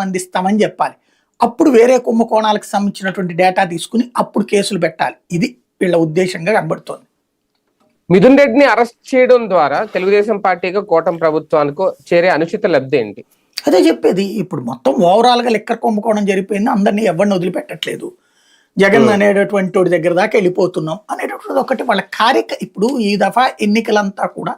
అందిస్తామని చెప్పాలి. అప్పుడు వేరే కుంభకోణాలకు సంబంధించినటువంటి డేటా తీసుకుని అప్పుడు కేసులు పెట్టాలి. ఇది వీళ్ళ ఉద్దేశంగా కనబడుతోంది. మిథున్ రెడ్డిని అరెస్ట్ చేయడం ద్వారా తెలుగుదేశం పార్టీగా కూటమి ప్రభుత్వానికి చేరే అనుచిత లబ్ధి ఏంటి? అదే చెప్పేది. ఇప్పుడు మొత్తం ఓవరాల్గా లెక్కర్ కుంభకోణం జరిపోయింది అందరినీ ఎవరిని వదిలిపెట్టట్లేదు. జగన్ అనేటటువంటి వాడి దగ్గర దాకా వెళ్ళిపోతున్నాం అనేటటువంటిది ఒకటి వాళ్ళ కార్యక ఇప్పుడు ఈ దఫా ఎన్నికలంతా కూడా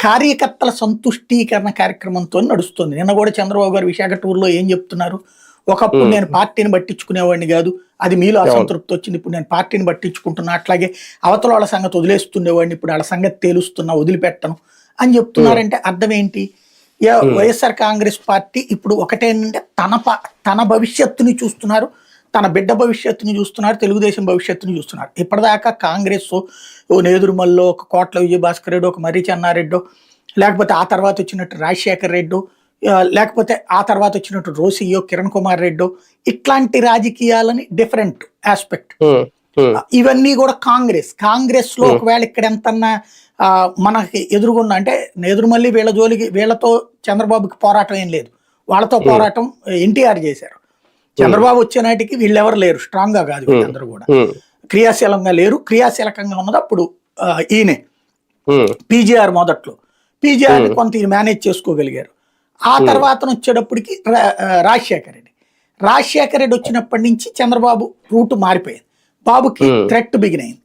కార్యకర్తల సంతుష్టీకరణ కార్యక్రమంతో నడుస్తుంది. నిన్న కూడా చంద్రబాబు గారు విశాఖ టూర్లో ఏం చెప్తున్నారు? ఒకప్పుడు నేను పార్టీని పట్టించుకునేవాడిని కాదు. అది మీలో అసంతృప్తి వచ్చింది. ఇప్పుడు నేను పార్టీని పట్టించుకుంటున్నా అట్లాగే అవతల వాళ్ళ సంగతి వదిలేస్తుండేవాడిని. ఇప్పుడు వాళ్ళ సంగతి తేలుస్తున్నా వదిలిపెట్టను అని చెప్తున్నారంటే అర్థం ఏంటి? వైఎస్ఆర్ కాంగ్రెస్ పార్టీ ఇప్పుడు ఒకటేంటంటే తన ప- తన భవిష్యత్తుని చూస్తున్నారు. తన బిడ్డ భవిష్యత్తుని చూస్తున్నారు తెలుగుదేశం భవిష్యత్తుని చూస్తున్నారు ఇప్పటిదాకా కాంగ్రెస్ ఓ నేదురుమల్లో ఒక కోట్ల విజయభాస్కర్ రెడ్డి ఒక మర్రి చెన్నారెడ్డో లేకపోతే ఆ తర్వాత వచ్చినట్టు రాజశేఖర్ రెడ్డో లేకపోతే ఆ తర్వాత వచ్చినట్టు రోసియో కిరణ్ కుమార్ రెడ్డో ఇట్లాంటి రాజకీయాలని డిఫరెంట్ ఆస్పెక్ట్. ఇవన్నీ కూడా కాంగ్రెస్. కాంగ్రెస్లో ఒకవేళ ఇక్కడ ఎంతన్నా మనకి ఎదురుగున్న అంటే ఎదురుమల్లి వీళ్ళ జోలికి వీళ్ళతో చంద్రబాబుకి పోరాటం ఏం లేదు. వాళ్ళతో పోరాటం ఎన్టీఆర్ చేశారు. చంద్రబాబు వచ్చే నాటికి వీళ్ళెవరు లేరు స్ట్రాంగ్గా కాదు వీళ్ళందరూ కూడా. క్రియాశీలంగా లేరు క్రియాశీలకంగా ఉన్నది అప్పుడు ఈయనే. పీజీఆర్ మొదట్లో. పీజీఆర్ కొంత ఈయన మేనేజ్ చేసుకోగలిగారు. ఆ తర్వాత వచ్చేటప్పటికి రాజశేఖర రెడ్డి. రాజశేఖర రెడ్డి వచ్చినప్పటి నుంచి చంద్రబాబు రూట్ మారిపోయింది. బాబుకి. థ్రెట్ బిగిన్ అయింది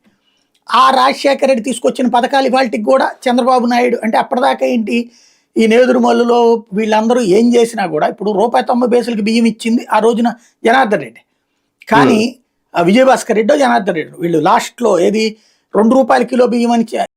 ఆ రాజశేఖర రెడ్డి తీసుకొచ్చిన పథకాలు ఇవాళకి కూడా చంద్రబాబు నాయుడు అంటే అప్పటిదాకా ఏంటి? ఈ నేదురుమల్లులో వీళ్ళందరూ ఏం చేసినా కూడా ఇప్పుడు రూపాయి తొంభై పైసలకి బియ్యం ఇచ్చింది ఆ రోజున జనార్దన్ రెడ్డి. కానీ ఆ విజయభాస్కర్ రెడ్డి జనార్దన్ రెడ్డి వీళ్ళు లాస్ట్లో ఏది రెండు రూపాయల కిలో బియ్యం అని